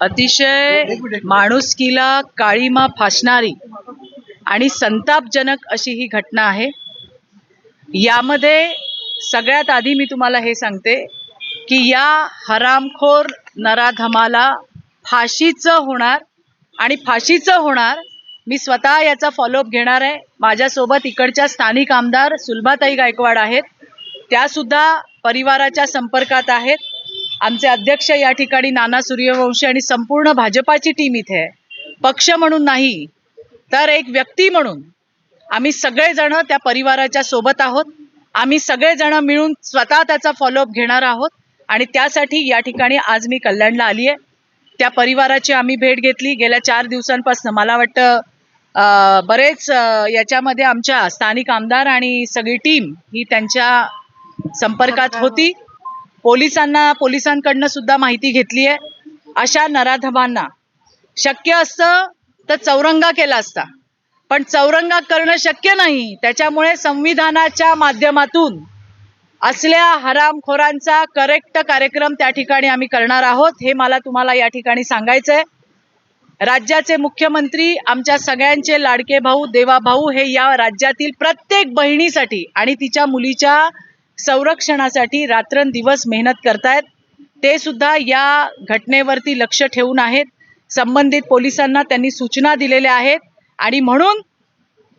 अतिशय माणुसकीला काळीमा फासणारी आणि संतापजनक अशी ही घटना आहे. यामध्ये सगळ्यात आधी मी तुम्हाला हे सांगते की या हरामखोर नराधमाला फाशीचं होणार आणि फाशीचं होणार मी स्वतः याचा फॉलोअप घेणार आहे. माझ्यासोबत इकडच्या स्थानिक आमदार सुलभाताई गायकवाड आहेत. त्यासुद्धा परिवाराच्या संपर्कात आहेत. आमचे अध्यक्ष या ठिकाणी नाना सूर्यवंशी आणि संपूर्ण भाजपाची टीम इथे आहे. पक्ष म्हणून नाही तर एक व्यक्ती म्हणून आम्ही सगळेजण त्या परिवाराच्या सोबत आहोत. आम्ही सगळेजण मिळून स्वतः त्याचा फॉलोअप घेणार आहोत आणि त्यासाठी या ठिकाणी आज मी कल्याणला आली आहे. त्या परिवाराची आम्ही भेट घेतली. गेल्या चार दिवसांपासून मला वाटतं बरेच याच्यामध्ये आमच्या स्थानिक आमदार आणि सगळी टीम ही त्यांच्या संपर्कात. होती. पोलिसांना पोलिसांकडनं सुद्धा माहिती घेतली आहे. अशा नराधमांना शक्य असतं तर चौरंगा केला असता. पण चौरंगा करणं शक्य नाही. त्याच्यामुळे संविधानाच्या माध्यमातून असल्या हरामखोरांचा करेक्ट कार्यक्रम त्या ठिकाणी आम्ही करणार आहोत हे मला तुम्हाला या ठिकाणी सांगायचं आहे राज्याचे मुख्यमंत्री आमच्या सगळ्यांचे लाडके भाऊ देवा भाऊ हे या राज्यातील प्रत्येक बहिणीसाठी आणि तिच्या मुलीच्या संरक्षणासाठी रात्रंदिवस मेहनत करतायत. ते सुद्धा या घटनेवरती लक्ष ठेवून आहेत. संबंधित पोलिसांना त्यांनी सूचना दिलेल्या आहेत. आणि म्हणून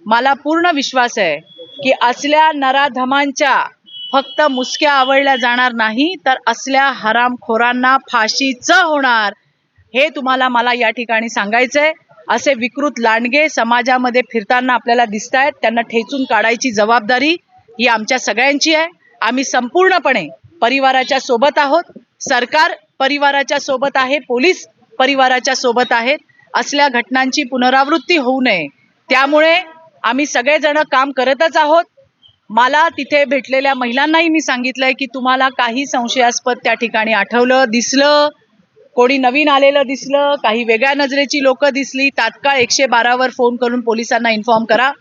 मला पूर्ण विश्वास आहे की असल्या नराधमांच्या फक्त मुसक्या आवडल्या जाणार नाही तर असल्या हरामखोरांना फाशीचं होणार हे तुम्हाला मला या ठिकाणी सांगायचंय. असे विकृत लांडगे समाजामध्ये फिरताना आपल्याला दिसत आहेत त्यांना ठेचून काढायची जबाबदारी ही आमच्या सगळ्यांची आहे. आम्ही संपूर्णपणे परिवाराच्या सोबत आहोत. सरकार परिवाराच्या सोबत आहे पोलीस परिवाराच्या सोबत आहेत. असल्या घटनांची पुनरावृत्ती होऊ नये. त्यामुळे आम्ही सगळेजण काम करतच आहोत. मला तिथे भेटलेल्या महिलांनाही मी सांगितलंय की तुम्हाला काही संशयास्पद त्या ठिकाणी आठवलं दिसलं. कोणी नवीन आलेलं दिसलं काही वेगळ्या नजरेची लोक दिसली. तात्काळ एकशे बारावर फोन करून पोलिसांना इन्फॉर्म करा.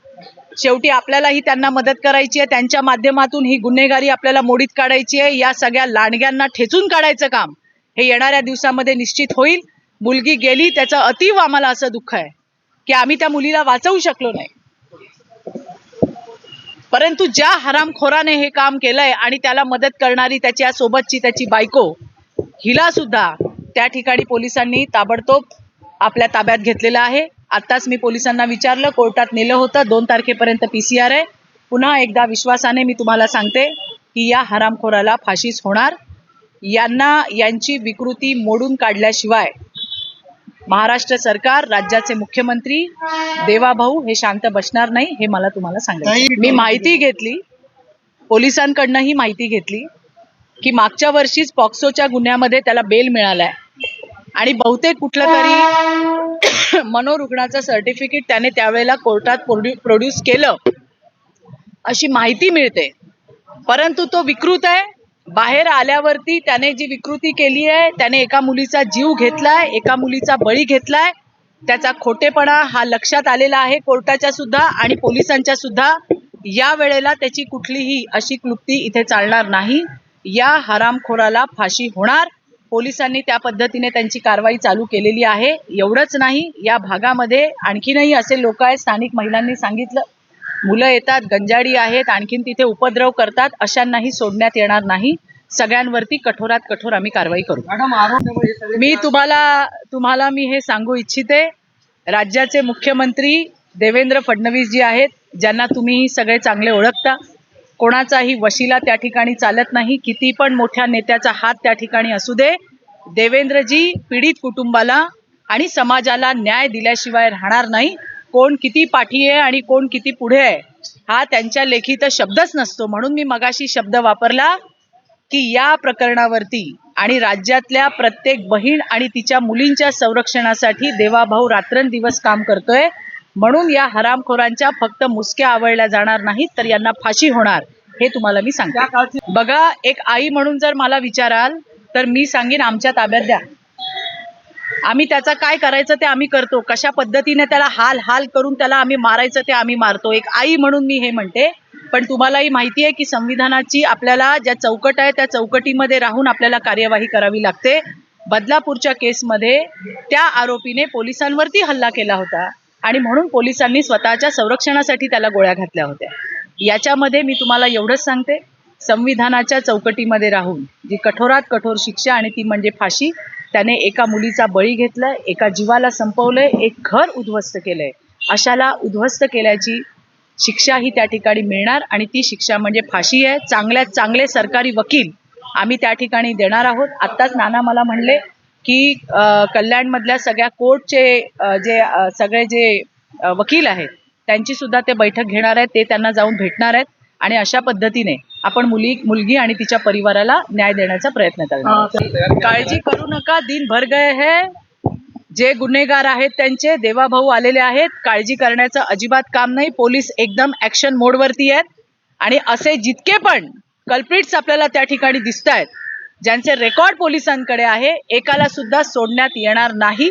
शेवटी आपल्यालाही त्यांना मदत करायची आहे. त्यांच्या माध्यमातून ही गुन्हेगारी आपल्याला मोडीत काढायची आहे. या सगळ्या लांडग्यांना ठेचून काढायचं काम हे येणाऱ्या दिवसामध्ये निश्चित होईल. मुलगी गेली त्याचं अतीव आम्हाला असं दुःख आहे की आम्ही त्या मुलीला वाचवू शकलो नाही. परंतु ज्या हरामखोराने हे काम केलंय आणि त्याला मदत करणारी त्याच्या सोबतची त्याची बायको हिला सुद्धा त्या ठिकाणी पोलिसांनी ताबडतोब आपल्या ताब्यात घेतलेलं आहे. आत्ताच मी पोलिसांना विचारलं कोर्टात नेलं होतं. दोन तारखेपर्यंत पी सी आर आहे. पुन्हा एकदा विश्वासाने मी तुम्हाला सांगते की या हरामखोराला फाशीच होणार. यांना यांची विकृती मोडून काढल्याशिवाय महाराष्ट्र सरकार राज्याचे मुख्यमंत्री देवाभाऊ हे शांत बसणार नाही हे मला तुम्हाला सांगायचं मी माहिती घेतली पोलिसांकडनं ही माहिती घेतली की मागच्या वर्षीच पॉक्सोच्या गुन्ह्यामध्ये त्याला बेल मिळालाय. आणि बहुतेक कुठलं तरी मनोरुग्णाचं सर्टिफिकेट त्याने त्यावेळेला कोर्टात प्रोड्यूस केलं. अशी माहिती मिळते. परंतु तो विकृत आहे. बाहेर आल्यावरती त्याने जी विकृती केली आहे त्याने एका मुलीचा जीव घेतलाय एका मुलीचा बळी घेतलाय. त्याचा खोटेपणा हा लक्षात आलेला आहे कोर्टाच्या सुद्धा आणि पोलिसांच्या सुद्धा. या वेळेला त्याची कुठलीही अशी क्लुप्ती इथे चालणार नाही. या हरामखोराला फाशी होणार. पोलिसांनी त्या पद्धतीने त्यांची कारवाई चालू केलेली आहे. एवढंच नाही या भागामध्ये आणखीनही असे लोक आहेत स्थानिक महिलांनी सांगितलं. मुलं येतात गंजाडी आहेत आणखीन तिथे उपद्रव करतात अशांनाही सोडण्यात येणार नाही. सगळ्यांवरती कठोरात कठोर आम्ही कारवाई करू. मी तुम्हाला तुम्हाला मी हे सांगू इच्छिते राज्याचे मुख्यमंत्री देवेंद्र फडणवीस जी आहेत ज्यांना तुम्ही सगळे चांगले ओळखता कोणाचाही वशिला त्या ठिकाणी चालत नाही किती पण मोठ्या नेत्याचा हात त्या ठिकाणी असू दे देवेंद्रजी पीडित कुटुंबाला आणि समाजाला न्याय दिल्याशिवाय राहणार नाही. कोण किती पाठी आहे आणि कोण किती पुढे आहे हा त्यांच्या लेखीत शब्दच नसतो. म्हणून मी मगाशी शब्द वापरला की या प्रकरणावरती आणि राज्यातल्या प्रत्येक बहीण आणि तिच्या मुलींच्या संरक्षणासाठी देवाभाऊ रात्रंदिवस काम करतोय. म्हणून या हरामखोरांच्या फक्त मुसक्या आवळल्या जाणार नाहीत तर यांना फाशी होणार हे तुम्हाला मी सांगते. बघा एक आई म्हणून जर मला विचाराल तर मी सांगेन आमच्या ताब्यात द्या. आम्ही त्याचा काय करायचं ते आम्ही करतो. कशा पद्धतीने त्याला हाल हाल करून त्याला आम्ही मारायचं ते आम्ही मारतो. एक आई म्हणून मी हे म्हणते पण तुम्हालाही माहिती आहे की संविधानाची आपल्याला ज्या चौकट आहे त्या चौकटीमध्ये राहून आपल्याला कार्यवाही करावी लागते. बदलापूरच्या केसमध्ये त्या आरोपीने पोलिसांवरती हल्ला केला होता. आणि म्हणून पोलिसांनी स्वतःच्या संरक्षणासाठी त्याला गोळ्या घातल्या होत्या. याच्यामध्ये मी तुम्हाला एवढंच सांगते संविधानाच्या चौकटीमध्ये राहून जी कठोरात कठोर शिक्षा आणि ती म्हणजे फाशी त्याने एका मुलीचा बळी घेतलाय एका जीवाला संपवलंय एक घर उद्ध्वस्त केलंय. अशाला उद्ध्वस्त केल्याची शिक्षा ही त्या ठिकाणी मिळणार आणि ती शिक्षा म्हणजे फाशी आहे. चांगल्यात चांगले सरकारी वकील आम्ही त्या ठिकाणी देणार आहोत. आत्ताच नाना मला म्हणले की कल्याणमधल्या सगळ्या कोर्टचे जे सगळे जे वकील आहेत त्यांची सुद्धा ते बैठक घेणार आहेत ते त्यांना जाऊन भेटणार आहेत आणि अशा पद्धतीने आपण मुली मुलगी आणि तिच्या परिवाराला न्याय देण्याचा प्रयत्न करणार. काळजी करू नका दिन भर गए है. जे गुन्हेगार आहेत त्यांचे देवाभाऊ आलेले आहेत काळजी करण्याचं अजिबात काम नाही. पोलीस एकदम ऍक्शन मोडवरती आहेत. आणि असे जितके पण कल्प्रिट्स आपल्याला त्या ठिकाणी दिसत आहेत ज्यांचे रेकॉर्ड पोलिसांकडे आहे एकाला सुद्धा सोडण्यात येणार नाही.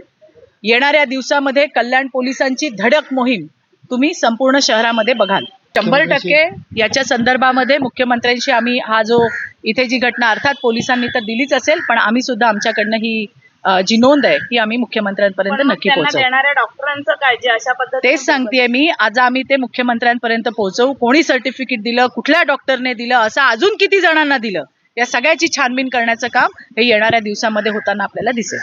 येणाऱ्या दिवसामध्ये कल्याण पोलिसांची धडक मोहीम तुम्ही संपूर्ण शहरामध्ये बघाल. शंभर टक्के याच्या संदर्भामध्ये मुख्यमंत्र्यांशी आम्ही हा जो इथे जी घटना अर्थात पोलिसांनी तर दिलीच असेल पण आम्ही सुद्धा आमच्याकडनं ही जी नोंद आहे ही आम्ही मुख्यमंत्र्यांपर्यंत नक्की पोहोचवू. देणाऱ्या डॉक्टरांचं काय जे अशा पद्धतीने तेच सांगतेय मी आज आम्ही ते मुख्यमंत्र्यांपर्यंत पोहोचवू. कोणी सर्टिफिकेट दिलं कुठल्या डॉक्टरने दिलं असं अजून किती जणांना दिलं? या सगळ्याची छानबीन करण्याचं काम हे येणाऱ्या दिवसामध्ये होताना आपल्याला दिसेल.